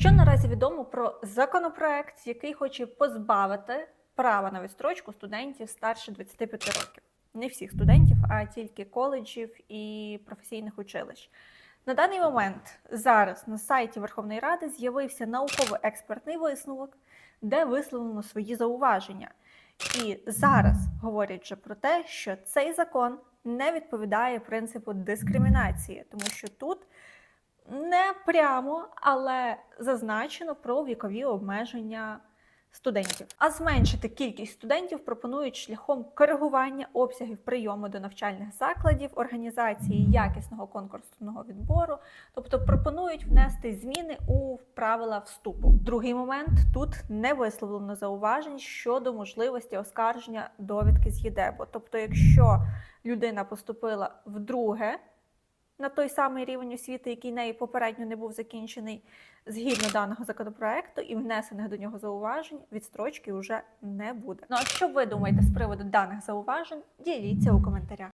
Що наразі відомо про законопроект, який хоче позбавити права на відстрочку студентів старше 25 років? Не всіх студентів, а тільки коледжів і професійних училищ. На даний момент зараз на сайті Верховної Ради з'явився науково-експертний висновок, де висловлено свої зауваження. І зараз говорять вже про те, що цей закон не відповідає принципу дискримінації, тому що тут прямо, але зазначено про вікові обмеження студентів. А зменшити кількість студентів пропонують шляхом коригування обсягів прийому до навчальних закладів, організації якісного конкурсного відбору, тобто пропонують внести зміни у правила вступу. Другий момент тут не висловлено зауважень щодо можливості оскарження довідки з ЄДЕБО. Тобто, якщо людина поступила вдруге на той самий рівень освіти, який нею попередньо не був закінчений, згідно даного законопроекту і внесених до нього зауважень, відстрочки вже не буде. Ну а що ви думаєте з приводу даних зауважень? Діліться у коментарях.